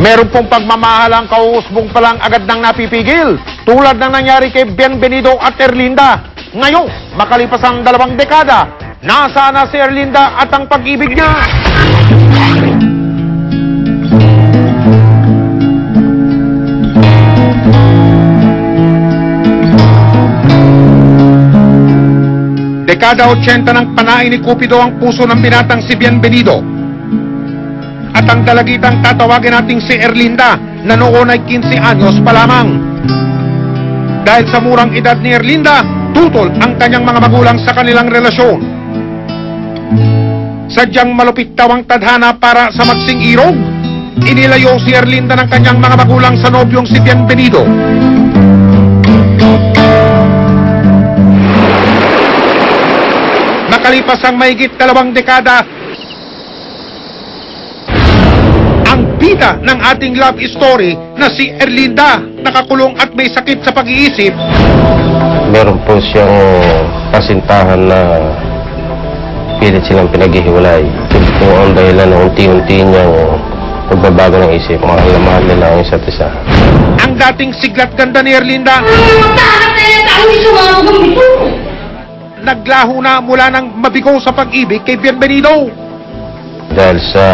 Meron pong pagmamahalang kauusbong pa lang agad nang napipigil. Tulad ng nangyari kay Bienvenido at Erlinda. Ngayon, makalipas ang dalawang dekada, nasa na si Erlinda at ang pag-ibig niya. Dekada 80 ng panay ni Cupido ang puso ng binatang si Bienvenido. At ang dalagitang tatawagin nating si Erlinda na noon ay 15 anyos pa lamang. Dahil sa murang edad ni Erlinda, tutol ang kanyang mga magulang sa kanilang relasyon. Sadyang malupit daw ang tadhana para sa magsing irog. Inilayo si Erlinda ng kanyang mga magulang sa nobyong si Bienvenido. Nakalipas ang mahigit dalawang dekada, ang bida ng ating love story na si Erlinda nakakulong at may sakit sa pag-iisip meron po siyang kasintahan na pilit silang pinaghihiwalay. Yun po ang dahilan na unti-unti niyang pagbabago ng isip. Mahal na mahal nila ang isa't isa. ang dating siglat ganda ni Erlinda ito! naglaho na mula ng mabigo sa pag-ibig kay Bienvenido. Dahil sa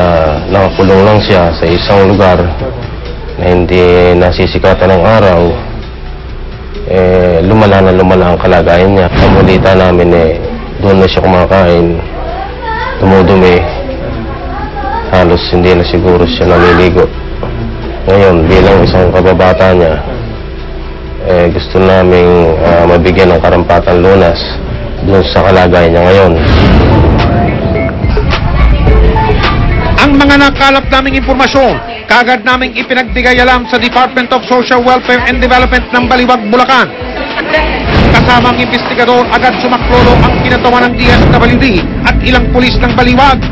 nakakulong lang siya sa isang lugar na hindi nasisikatan ng araw, eh, lumala na lumala ang kalagayan niya. Ang balita namin eh, doon na siya kumakain, dumudumi, halos hindi na siguro siya naliligo. Ngayon, bilang isang kababata niya, eh, gusto naming ah, mabigyan ng karampatan lunas doon sa kalagayan niya ngayon. Ang mga nakalap naming impormasyon, kagad naming ipinagbigay alam sa Department of Social Welfare and Development ng Baliwag, Bulacan. Kasamang investigador, agad sumaklolo ang pinatawa ng DSWD at ilang pulis ng Baliwag.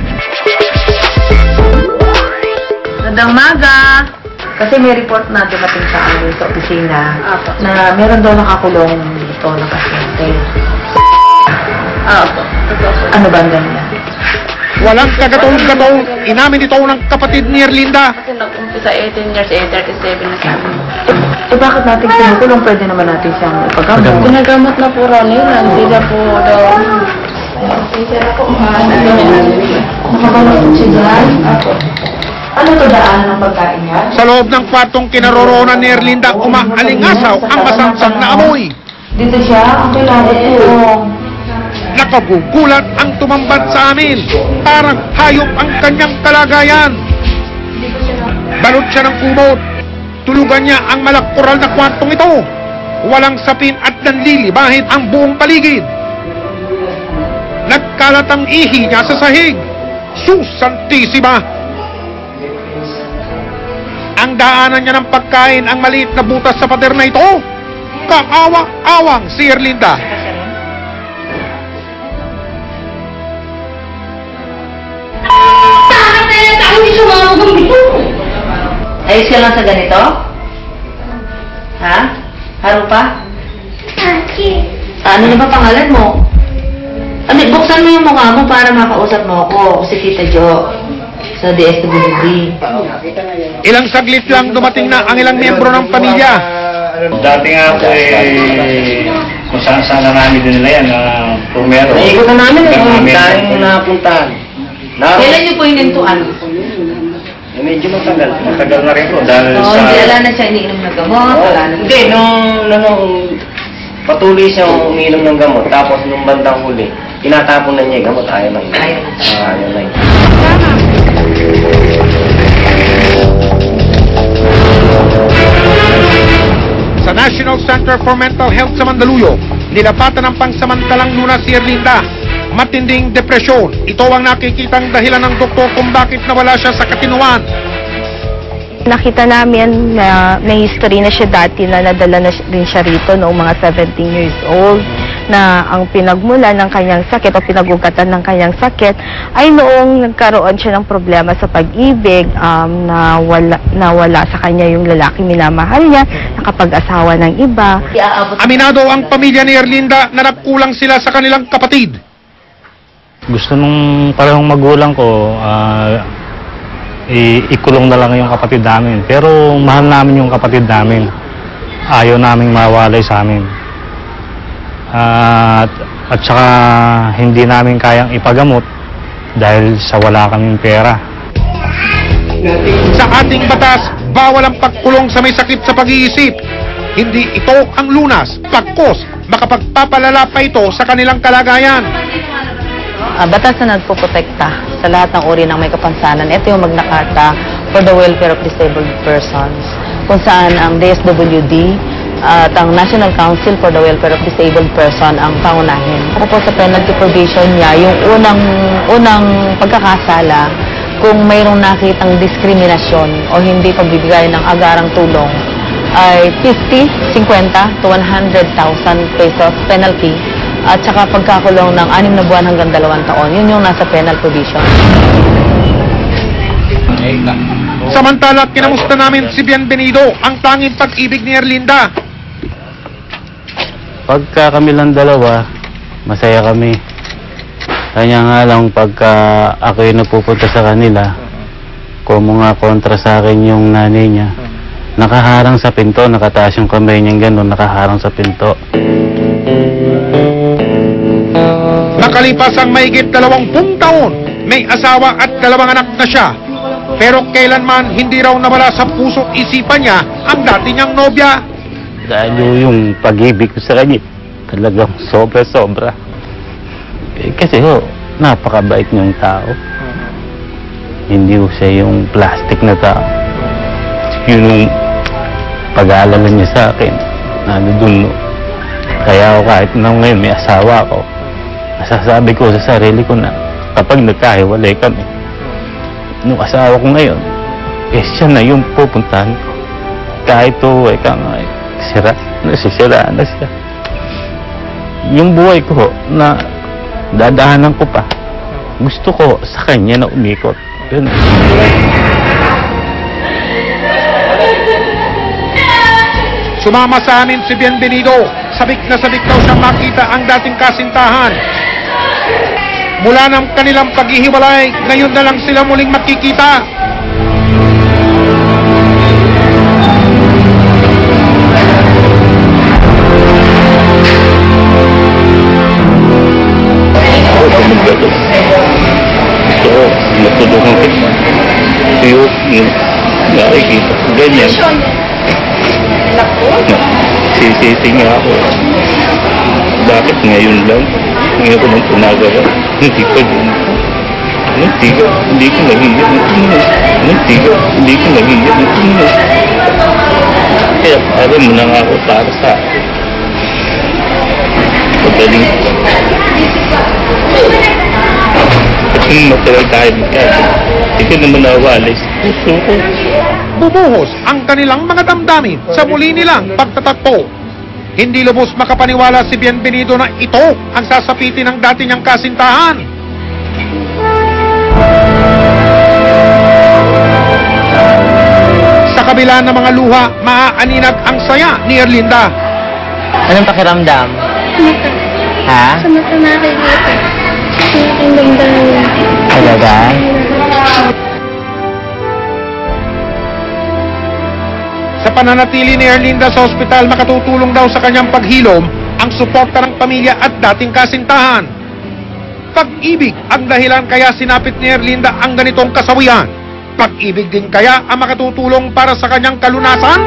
Magandang maga! Kasi may report na dumating sa amin sa opisina na meron daw nakakulong dito na pasyente. Opo. Ano ba ang ganyan? Walang kagatong-gatong, inamin ito ng kapatid ni Erlinda. Kasi nag-umpisa 18 years, eh, 37 na sa amin. Eh bakit natin kinukulong? Pwede naman natin siyang ipagamot. Ginagamot na po raw nila, hindi na po daw. Nakabalot siya dyan? Ano to daan ng pagkain niya? Sa loob ng kwartong kinaroroonan ni Erlinda, umaalingasaw ang masamsam na amoy. Dito siya? Ang kailangan ko. Nakagugulat ang tumambad sa amin. Parang hayop ang kanyang kalagayan. Balot siya ng kumot. Tulugan niya ang malakkural na kwartong ito. Walang sapin at nanlilibahit ang buong paligid. Nagkalat ang ihi niya sa sahig. Susantisima! Ang daanan niya ng pagkain ang maliit na butas sa pader na ito. Kaawa-awang si Erlinda. Ayos ka lang sa ganito? Ha? Harupa? Aki. Ano na ba pangalan mo? Ano, buksan mo yung mukha mo para makausap mo ako, si Tita Jo, sa DSWD. Ilang saglit lang dumating na ang ilang miyembro ng pamilya. Dati nga po eh, kung saan saan na namin din nila yan, na pumero. Naikot na namin eh, Namin. daming napuntahan. Naroon, Kailan niyo po hinintuan? Eh, medyo matagal. Matagal na rin po dahil Oo, sa... hindi wala na siya iniinom ng gamot, wala na hindi, nung, nung, nung patuloy siyang uminom ng gamot, tapos nung bandang huli, tinatapon na niya yung gamot, ayaw na yun. Ayaw na. Ah, ayaw na yun. Sa National Center for Mental Health sa Mandaluyong, nilapatan ng pangsamantalang luna si Erlinda. Matinding depresyon. Ito ang nakikitang dahilan ng doktor kung bakit nawala siya sa katinuan. Nakita namin na may history na siya dati na nadala na rin siya rito noong mga 17 years old na ang pinagmula ng kanyang sakit o pinagugatan ng kanyang sakit ay noong nagkaroon siya ng problema sa pag-ibig um, na, wala, na wala sa kanya yung lalaki minamahal niya, nakapag-asawa ng iba. Aminado ang pamilya ni Erlinda na nagkulang sila sa kanilang kapatid. Gusto nung parehong magulang ko, i- ikulong na lang yung kapatid namin. Pero mahal namin yung kapatid namin. Ayaw naming mawalay sa amin. At, at saka hindi namin kayang ipagamot dahil sa wala kaming pera. Sa ating batas, bawal ang pagkulong sa may sakit sa pag-iisip. Hindi ito ang lunas, pagkos, makapagpapalala pa ito sa kanilang kalagayan. Ah, batas na nagpoprotekta sa lahat ng uri ng may kapansanan. Ito yung Magna Carta for the Welfare of Disabled Persons, kung saan ang DSWD at ang National Council for the Welfare of Disabled Person ang pangunahin. Ako po sa penalty provision niya, yung unang, unang pagkakasala, kung mayroong nakitang diskriminasyon o hindi pagbibigay ng agarang tulong, ay 50, 50 to 100,000 pesos penalty at saka pagkakulong ng anim na buwan hanggang dalawang taon. Yun yung nasa penal provision. Samantala, kinamusta namin si Bienvenido, ang tanging pag-ibig ni Erlinda. Pagka kami lang dalawa, masaya kami. Kanya nga lang pagka ako yung nagpupunta sa kanila, kung mga kontra sa akin yung nanay niya, nakaharang sa pinto, nakataas yung kamay niya gano'n, nakaharang sa pinto. Nakalipas ang mahigit dalawampung taon, may asawa at dalawang anak na siya. Pero kailanman hindi raw nawala sa puso isipan niya ang dati niyang nobya. Dahil yun yung pag-ibig ko sa kanya, talagang sobra-sobra. Eh, kasi ho, napakabait niyang tao. Hindi ho siya yung plastic na tao. Yun yung pag-aalala niya sa akin, ano dun, no. Kaya ako kahit na ngayon may asawa ko, masasabi ko sa sarili ko na kapag nagkahiwalay kami, nung asawa ko ngayon, eh siya na yung pupuntahan ko. Kahit to, eh ka nga, eh, sira, nasisiraan na siya. Yung buhay ko na dadahanan ko pa, gusto ko sa kanya na umikot. Yun. Sumama sa amin si Bienvenido. Sabik na sabik daw siyang makita ang dating kasintahan. Mula ng kanilang paghihiwalay, ngayon na lang sila muling makikita. Magbato. Gusto ko, matulungan kita. Yung, yung nakikita ko ganyan. Sisisi nga ako. Bakit ngayon lang? Ngayon ko nang tumagawa. Hindi ko din. Hindi ko, hindi ko nahiya ng tuminis. Hindi ko, hindi ko nahiya ng tuminis. Kaya parang mo na nga ako para sa akin. Magaling ko. Kung matagal tayo magkaya, hindi ka naman nawalis. Gusto ko. Bumuhos ang kanilang mga damdamin sa muli nilang pagtatagpo. Hindi lubos makapaniwala si Bienvenido na ito ang sasapitin ng dati niyang kasintahan. Sa kabila ng mga luha, maaaninag ang saya ni Erlinda. Anong pakiramdam? Ha? Sa mata nakikita. Ang damdamin. Talaga? Sa pananatili ni Erlinda sa ospital, makatutulong daw sa kanyang paghilom ang suporta ng pamilya at dating kasintahan. Pag-ibig ang dahilan kaya sinapit ni Erlinda ang ganitong kasawian. Pag-ibig din kaya ang makatutulong para sa kanyang kalunasan?